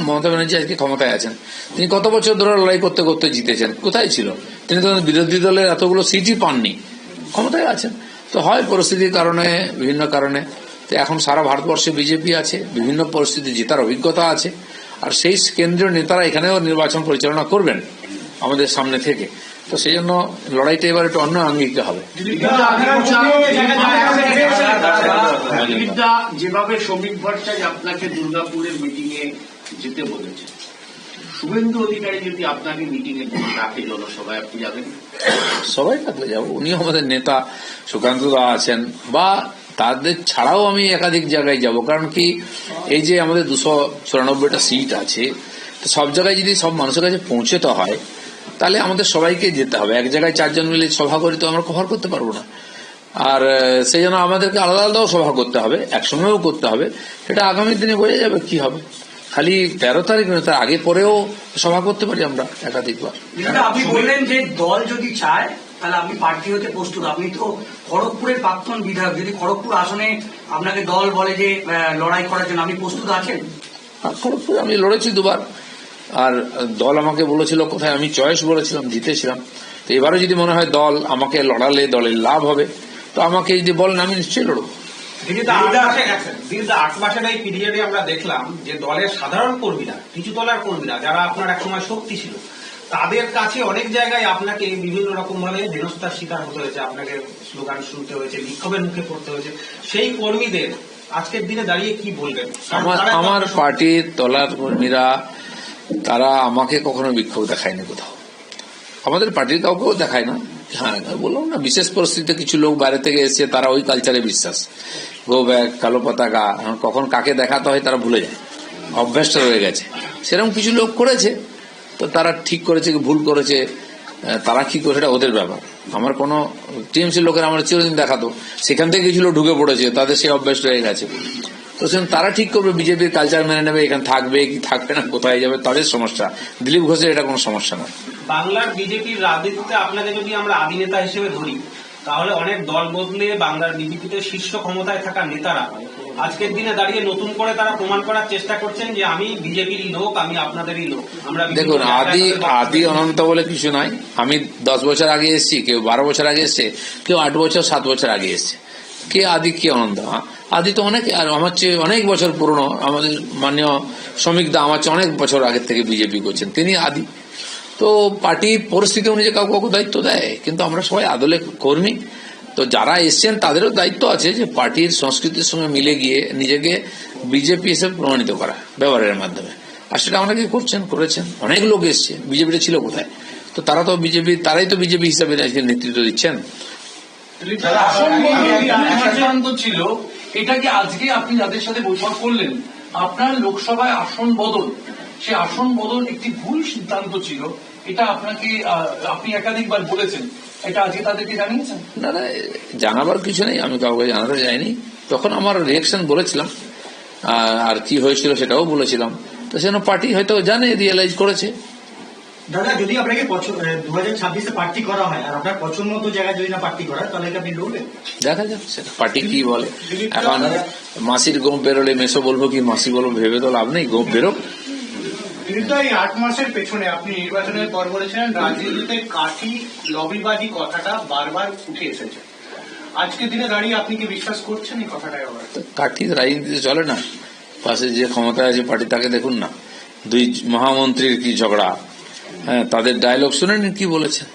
মমতা ব্যানার্জি আজকে ক্ষমতায় আছেন। তিনি কত বছর ধরে লড়াই করতে করতে জিতেছেন? কোথায় ছিল? তিনি তো বিরোধী দলের এতগুলো সিটই পাননি। ক্ষমতায় আছেন। তো হয় পরিস্থিতির কারণে, বিভিন্ন কারণে। তো এখন সারা ভারতবর্ষে বিজেপি আছে, বিভিন্ন পরিস্থিতি জেতার অভিজ্ঞতা আছে। আর সেই কেন্দ্রীয় নেতারা এখানেও নির্বাচন পরিচালনা করবেন আমাদের সামনে থেকে। তো সেই জন্য লড়াইটা এবার একটু অন্য আঙ্গিকে হবে। যেভাবে শ্রমিক ভট্টাচার্য আপনাকে দুর্গাপুরের মিটিং এ যেতে বলেছে। শুভেন্দু অধিকারী যদি আপনাকে মিটিং এ ডাকে জনসভায় আপনি যাবেন? সবাই থাকলে যাব। উনিও আমাদের নেতা, সুকান্ত দা আছেন, বা তাদের ছাড়াও আমি একাধিক জায়গায় যাব। কারণ কি, এই যে আমাদের দুশো চুরানব্বইটা সিট আছে, তো সব জায়গায় যদি সব মানুষের কাছে পৌঁছতে হয়, তাহলে আমাদের সবাইকে যেতে হবে। এক জায়গায় চারজন মিলে সভা করি তো আমরা কভার করতে পারব না। আর সেই জন্য আমাদেরকে আলাদা আলাদাও সভা করতে হবে, একসঙ্গেও করতে হবে। সেটা আগামী দিনে বোঝা যাবে কি হবে। খালি তেরো তারিখ নয় তার আগে পরেও সভা করতে পারি আমরা একাধিকবার। আপনি বললেন যে দল যদি চায় তাহলে আপনি প্রার্থী হতে প্রস্তুত। আপনি তো খড়গপুরের প্রাক্তন বিধায়ক। যদি খড়গপুর আসনে আপনাকে দল বলে যে লড়াই করার জন্য আপনি প্রস্তুত আছেন? খড়গপুরে আমি লড়েছি দুবার। আর দল আমাকে বলেছিল কোথায় আমি চয়েস বলেছিলাম জিতেছিলাম। তো এবারে যদি মনে হয় দল আমাকে লড়ালে দলের লাভ হবে তো আমাকে যদি বলেন আমি নিশ্চয়ই লড়বো। দিদিদা আট মাসের এই পিরিয়ডে আমরা দেখলাম যে দলের সাধারণ কর্মীরা কিছু দলের কর্মীরা যারা আপনার একসময় শক্তি ছিল তাদের কাছে অনেক জায়গায় আপনাকে বিভিন্ন রকম ভাবে হেনস্থার শিকার হতে হয়েছে আপনাকে স্লোগান শুনতে হয়েছে বিক্ষোভের মুখে পড়তে হয়েছে। সেই কর্মীদের আজকের দিনে দাঁড়িয়ে কি বলবেন? আমার পার্টির তলার কর্মীরা তারা আমাকে কখনো বিক্ষোভ দেখায়নি কোথাও। আমাদের পার্টির কাউকেও দেখায় না। হ্যাঁ বললাম না, বিশেষ পরিস্থিতিতে কিছু লোক বাইরে থেকে এসছে তারা ওই কালচারে বিশ্বাস। গো ব্যাগ, কালো পতাকা কখন কাকে দেখাতে হয় তারা ভুলে যায় অভ্যাসটা রয়ে গেছে। সেরকম কিছু লোক করেছে, তো তারা ঠিক করেছে কি ভুল করেছে তারা কি করে সেটা ওদের ব্যাপার। আমার কোনো টিএমসি লোকের আমার চিরদিন দেখাতো, সেখান থেকে কিছু লোক ঢুকে পড়েছে, তাদের সেই অভ্যাস রয়ে গেছে। তো সেখানে তারা ঠিক করবে, বিজেপির কালচার মেনে নেবে, এখানে থাকবে, কি থাকবে না, কোথায় যাবে, তাদের সমস্যা। দিলীপ ঘোষের এটা কোনো সমস্যা না বাংলার বিজেপির রাজনীতিতে আপনাকে যদি আমরা আদিনেতা হিসেবে ধরি তাহলে অনেক দল বদলে বাংলার বিজেপিতে শীর্ষ ক্ষমতায় থাকা নেতারা আজকের দিনে দাঁড়িয়ে নতুন করে তারা প্রমাণ করার চেষ্টা করছেন যে আমি বিজেপিরই লোক আমি আপনাদেরই লোক। আমরা দেখুন আদি আদি অনন্ত বলে কিছু নাই। আমি দশ বছর আগে এসেছি কেউ বারো বছর আগে এসছে কেউ আট বছর সাত বছর আগে এসছে। কে আদি কে অনন্ত? আদি তো অনেক আর আমার চেয়ে অনেক বছর পুরনো আমাদের মাননীয় শ্রমিক দা আমার চেয়ে অনেক বছর আগের থেকে বিজেপি করছেন। তিনি আদি। তো পার্টি পরিস্থিতি অনুযায়ী কাউকে কাউকে দায়িত্ব দেয় কিন্তু আমরা সবাই আদলে কর্মী। তো যারা এসছেন তাদেরও দায়িত্ব আছে যে পার্টির সংস্কৃতির সঙ্গে মিলে গিয়ে নিজেকে বিজেপি হিসেবে প্রমাণিত করা ব্যবহারের মাধ্যমে। আর সেটা অনেকে করছেন করেছেন। অনেক লোক এসছে। বিজেপিটা ছিল কোথায়? তো তারা তো বিজেপি তারাই তো বিজেপি হিসাবে নেতৃত্ব দিচ্ছেন। সিদ্ধান্ত ছিল। এটা কি আজকে আপনি যাদের সাথে বৈঠক করলেন আপনার লোকসভায় আসন বদল? সে আসন বদল একটি ভুল সিদ্ধান্ত ছিল এটা আপনাকে আপনি একাধিকবার বলেছেন। এটা আজকে তাদেরকে জানিয়েছেন? না না জানাবার কিছু নেই আমি কাউকে জানাতে যাইনি। তখন আমার রিয়েকশন বলেছিলাম আর কি হয়েছিল সেটাও বলেছিলাম। তো সেজন্য পার্টি হয়তো জানে রিয়েলাইজ করেছে। দাদা যদি আপনাকে দু হাজার ছাব্বিশে প্রার্থী করা হয় আর আপনার পছন্দ মতো জায়গায় যদি না প্রার্থী করা তাহলে কি আপনি লড়বেন? দেখা যাক সেটা পার্টি কি বলে। এখন মাসির গোপ বেরোলে মেসো বলব কি মাসি বলব ভেবে তো লাভ নেই গোপ বেরো কিন্তু এই আট মাসের পেছনে আপনি নির্বাচনের পর রাজনীতিতে কাঠি লবিবাজি কথাটা বারবার উঠে এসেছে। আজকের দিনে দাঁড়িয়ে আপনি কি বিশ্বাস করছেন এই কাঠি রাজনীতিতে চলে না। পাশে যে ক্ষমতায় আছে পার্টি, তাকে দেখুন না। দুই মহামন্ত্রীর কি ঝগড়া? হ্যাঁ তাদের ডায়লগ শুনেন কি বলেছেন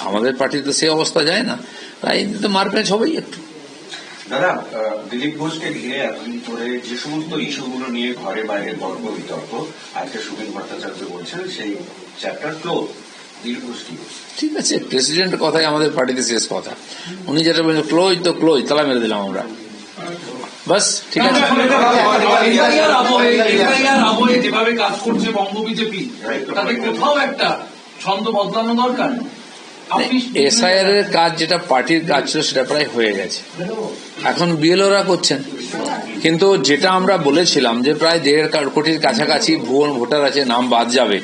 আমাদের পার্টিতে সে অবস্থা যায় না। রাজনীতিতে মারপ্যাচ হবেই একটু। দাদা দিলীপ ঘোষকে ঘিরে এতদিন ধরে যে সমস্ত ইস্যুগুলো নিয়ে ঘরে বাইরে তর্ক বিতর্ক আজকে সুবীন ভট্টাচার্য বলছেন সেই চ্যাপ্টার ক্লোজ? ঠিক আছে প্রেসিডেন্টের কথাই আমাদের পার্টিতে শেষ কথা। উনি যেটা বলছেন ক্লোজ তো ক্লোজ তালা মেরে দিলাম আমরা। বাস ঠিক আছে। যেভাবে কাজ করছে বঙ্গ বিজেপি তাতে কোথাও একটা ছন্দ বদলানো দরকার? এসআইআর এর কাজ যেটা পার্টির কাজ ছিল সেটা প্রায় হয়ে গেছে। এখন বিএলওরা করছেন। কিন্তু যেটা আমরা বলেছিলাম যে প্রায় দেড় কোটির কাছাকাছি ভুয়ো ভোটার আছে নাম বাদ যাবে।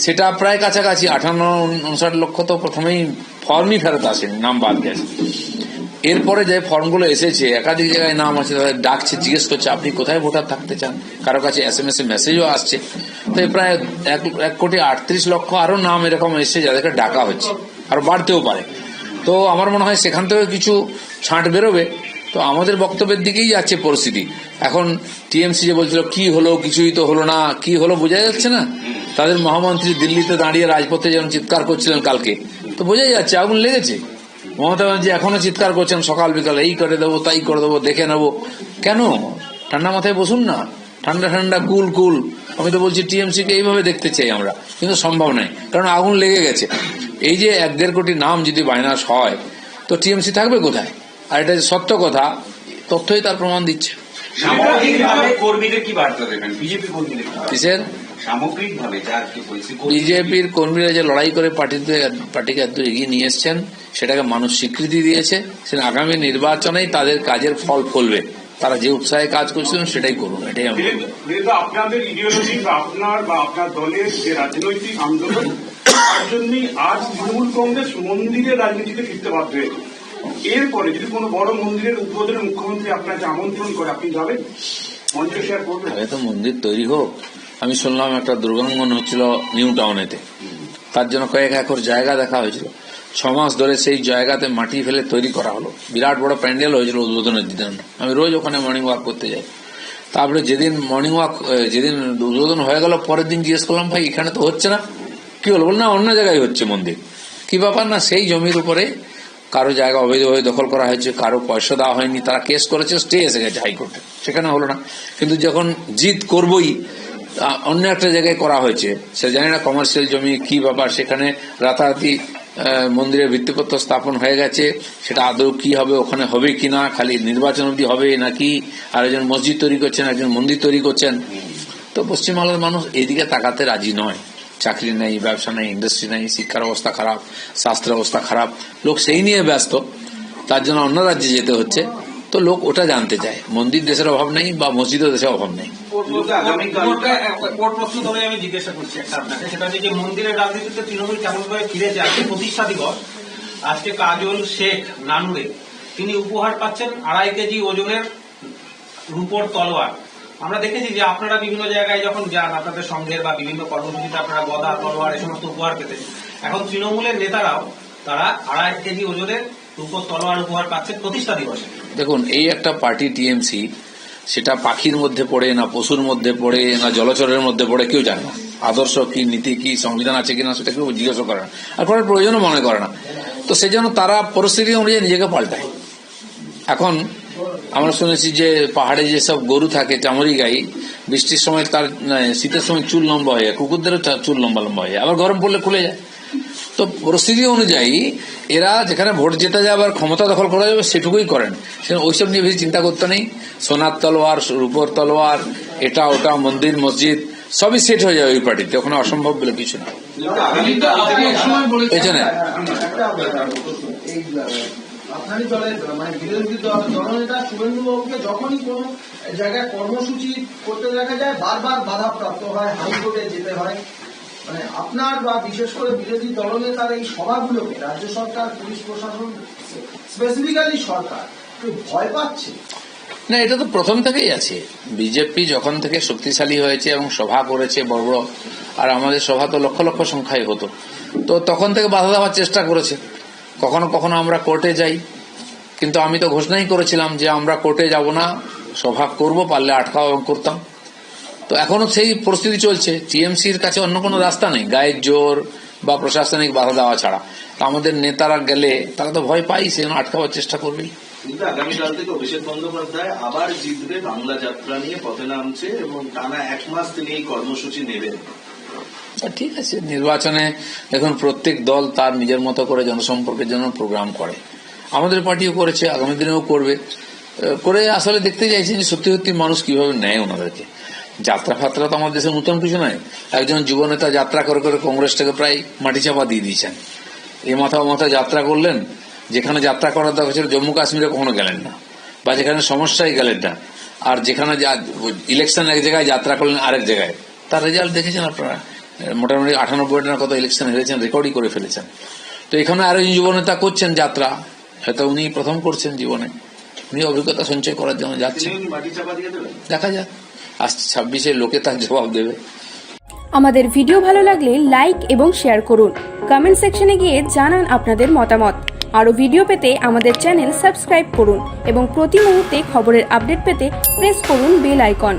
সেটা প্রায় কাছাকাছি আঠান্ন উনষাট লক্ষ তো প্রথমেই ফর্মই ফেরত আসেনি নাম বাদ গেছে। এরপরে যে ফর্মগুলো এসেছে একাধিক জায়গায় নাম আছে তাদের ডাকছে জিজ্ঞেস করছে আপনি কোথায় ভোটার থাকতে চান? কারও কাছে এস এম এস এ মেসেজও আসছে। তো প্রায় এক এক কোটি আটত্রিশ লক্ষ আরও নাম এরকম এসছে যাদেরকে ডাকা হচ্ছে। আর বাড়তেও পারে। তো আমার মনে হয় সেখান থেকে কিছু ছাঁট বেরোবে। তো আমাদের বক্তব্যের দিকেই যাচ্ছে পরিস্থিতি। এখন টিএমসি যে বলছিল, কি হলো? কিছুই তো হলো না। কি হলো বোঝা যাচ্ছে না? তাদের মহামন্ত্রী দিল্লিতে দাঁড়িয়ে রাজপথে যেমন চিৎকার করছিলেন কালকে। তো বোঝাই যাচ্ছে, আগুন লেগেছে। মমতা ব্যানার্জি এখনও চিৎকার করছেন, সকাল বিকাল এই করে দেবো, তাই করে দেবো, দেখে নেব। কেন? ঠান্ডা মাথায় বসুন না। ঠান্ডা ঠান্ডা, কুল কুল। আমি তো বলছি টিএমসি কে এইভাবে দেখতে চাই আমরা। কিন্তু সম্ভব নয়, কারণ আগুন লেগে গেছে। এই যে এক দেড় কোটি নাম যদি বাইনাস হয় তো টিএমসি থাকবে কোথায়? আর এটা যে সত্য কথা তথ্যই তার প্রমাণ দিচ্ছে। বিজেপির কর্মীরা যে লড়াই করে পার্টিতে পার্টিকে এত এগিয়ে নিয়ে এসছেন সেটাকে মানুষ স্বীকৃতি দিয়েছে সেটা আগামী নির্বাচনেই তাদের কাজের ফল ফলবে। তারা যে উৎসাহে কাজ করছিলেন সেটাই করুন এটাই আমি আপনাদের ইডিওলজি বা আপনার বা আপনার দলের যে রাজনৈতিক আন্দোলন জন্যই আজ তৃণমূল কংগ্রেস মন্দিরের রাজনীতিতে ফিরতে বাধ্য হয়েছে। এরপরে যদি কোনো বড় মন্দিরের উদ্বোধনে মুখ্যমন্ত্রী আপনাকে আমন্ত্রণ করে, আপনি যাবেন? মঞ্চ শেয়ার করবেন? তো মন্দির তৈরি হোক। আমি শুনলাম একটা দুর্গাঙ্গন হচ্ছিল নিউ টাউনেতে। তার জন্য কয়েক একর জায়গা দেখা হয়েছিল। ছ মাস ধরে সেই জায়গাতে মাটি ফেলে তৈরি করা হলো। বিরাট বড় প্যান্ডেল হয়েছিল উদ্বোধনের দিন। আমি রোজ ওখানে মর্নিং ওয়াক করতে যাই। তারপরে যেদিন মর্নিং ওয়াক যেদিন উদ্বোধন হয়ে গেল, পরের দিন জিজ্ঞেস করলাম, ভাই, এখানে তো হচ্ছে না। কি হলো? বল না, অন্য জায়গায় হচ্ছে মন্দির। কি ব্যাপার? না, সেই জমির উপরে কারও জায়গা অবৈধভাবে দখল করা হয়েছে, কারও পয়সা দেওয়া হয়নি, তারা কেস করেছে, স্টে এসে গেছে হাইকোর্টে। সেখানে হলো না। কিন্তু যখন জিত করবই অন্য একটা জায়গায় করা হয়েছে, সে জানি না কমার্শিয়াল জমি কি ব্যাপার, সেখানে রাতারাতি মন্দিরের ভিত্তিপত্র স্থাপন হয়ে গেছে, সেটা আদৌ কি হবে, ওখানে হবে কি না, খালি নির্বাচন অবধি হবে নাকি, আর একজন মসজিদ তৈরি করছেন, একজন মন্দির তৈরি করছেন। তো পশ্চিমবাংলার মানুষ এদিকে তাকাতে রাজি নয়। চাকরি নেই ব্যবসা নেই ইন্ডাস্ট্রি নেই শিক্ষার অবস্থা খারাপ স্বাস্থ্যের অবস্থা খারাপ লোক সেই নিয়ে ব্যস্ত তার জন্য অন্য রাজ্যে যেতে হচ্ছে। তো লোক ওটা জানতে চায়। মন্দির দেশের অভাব নেই বা মসজিদও দেশের অভাব নেই। আগামীকাল কোর্ট প্রশ্ন তবে আমি জিজ্ঞাসা করছি আপনাকে। সেটা যে মন্দিরের রাজনীতিতে তৃণমূল কেমন ভাবে ফিরেছে আজকে প্রতিষ্ঠা দিবস আজকে কাজল শেখ নানুরে তিনি উপহার পাচ্ছেন আড়াই কেজি ওজনের রূপর তলোয়ার। আমরা দেখেছি যে আপনারা বিভিন্ন জায়গায় যখন যান, আপনাদের সংঘের বা বিভিন্ন কর্মসূচিতে আপনারা গদা, তলোয়ার এই সমস্ত উপহার পেতেন এখন তৃণমূলের নেতারাও, তারা আড়াই কেজি ওজনের রূপর তলোয়ার উপহার পাচ্ছেন প্রতিষ্ঠা দিবসে। দেখুন, এই একটা পার্টি টিএমসি, সেটা পাখির মধ্যে পড়ে, না পশুর মধ্যে পড়ে, না জলচরের মধ্যে পড়ে, কেউ জানে না। আদর্শ কি, নীতি কি, সংবিধান আছে কিনা, সেটা কেউ জিজ্ঞাসা করে না। আর করার প্রয়োজনও মনে করে না। তো সেই জন্য তারা পরিস্থিতি অনুযায়ী নিজেকে পাল্টায়। এখন আমরা শুনেছি যে পাহাড়ে যেসব গরু থাকে চামড়ি গাই বৃষ্টির সময় তার শীতের সময় চুল লম্বা হয়ে যায় কুকুরদেরও চুল লম্বা লম্বা হয়ে যায় আবার গরম পড়লে খুলে যায়। তো পরিস্থিতি অনুযায়ী এরা যেখানে ভোট জেতা যাবে আর ক্ষমতা দখল করা যাবে সেটুকুই করেন। সেখানে ওইসব নিয়ে বেশি চিন্তা করতে নেই। সোনার তলোয়ার রূপর তলোয়ার এটা ওটা মন্দির মসজিদ সবই সেট হয়ে যাবে ওই পার্টিতে ওখানে অসম্ভব বলে কিছু না পেছনে আপনারই দলের মানে বিরোধী দল শুভেন্দু বাবুকে যখনই কোনো জায়গায় কর্মসূচি করতে দেখা যায়, বারবার বাধাপ্রাপ্ত হয়, হাইকোর্টে যেতে হয়। মানে আপনার বা বিশেষ করে বিরোধী দলনেতার এই সভাগুলোকে, রাজ্য সরকার, পুলিশ প্রশাসন স্পেসিফিক্যালি সরকার ভয় পাচ্ছে। না, এটা তো প্রথম থেকেই আছে। বিজেপি যখন থেকে শক্তিশালী হয়েছে এবং সভা করেছে বড় বড়, আর আমাদের সভা তো লক্ষ লক্ষ সংখ্যায় হতো, তো তখন থেকে বাধা দেওয়ার চেষ্টা করেছে। কখনো কখনো আমরা কোর্টে যাই, কিন্তু আমি তো ঘোষণাই করেছিলাম যে আমরা কোর্টে যাব না, সভা করব, পারলে আটকাও এবং করতাম। তো এখনও সেই পরিস্থিতি চলছে টিএমসির কাছে অন্য কোনো রাস্তা নেই, গায়ের জোর বা প্রশাসনিক বাধা দেওয়া ছাড়া। তো আমাদের নেতারা গেলে তারা তো ভয় পাই সে আটকাবার চেষ্টা করবেই। কিন্তু আগামীকাল থেকে অভিষেক বন্দ্যোপাধ্যায় আবার জিতবে বাংলা যাত্রা নিয়ে পথে নামছে এবং টানা এক মাস তিনি এই কর্মসূচি নেবেন। তা ঠিক আছে, নির্বাচনে দেখুন, প্রত্যেক দল তার নিজের মতো করে জনসম্পর্কের জন্য প্রোগ্রাম করে। আমাদের পার্টিও করেছে, আগামী দিনেও করবে। করে আসলে দেখতে চাইছি যে সত্যি সত্যি মানুষ কীভাবে নেয় ওনাদেরকে। যাত্রা ফাত্রা তো আমাদের দেশে নতুন কিছু নয়। একজন যুবনেতা যাত্রা করে করে কংগ্রেসটাকে প্রায় মাটি চাপা দিয়ে দিয়েছেন। এ মাথা ও মাথা যাত্রা করলেন, যেখানে যাত্রা করার দরকার ছিল জম্মু কাশ্মীরে কখনো গেলেন না, বা যেখানে সমস্যায় গেলেন না, আর যেখানে ইলেকশন এক জায়গায় যাত্রা করলেন আরেক জায়গায়। তার রেজাল্ট দেখেছেন আপনারা? মোটামুটি আটানব্বইটা কত ইলেকশন হেরেছেন রেকর্ডই করে ফেলেছেন। তো এখানে আরও যুব নেতা করছেন যাত্রা হয়তো উনি প্রথম করছেন জীবনে। উনি অভিজ্ঞতা সঞ্চয় করার জন্য যাচ্ছেন। দেখা যাক। আসছে ছাব্বিশে লোকে তার জবাব দেবে। আমাদের ভিডিও ভালো লাগলে লাইক এবং শেয়ার করুন। কমেন্ট সেকশনে গিয়ে জানান আপনাদের মতামত। আরও ভিডিও পেতে আমাদের চ্যানেল সাবস্ক্রাইব করুন এবং প্রতি মুহূর্তে খবরের আপডেট পেতে প্রেস করুন বেল আইকন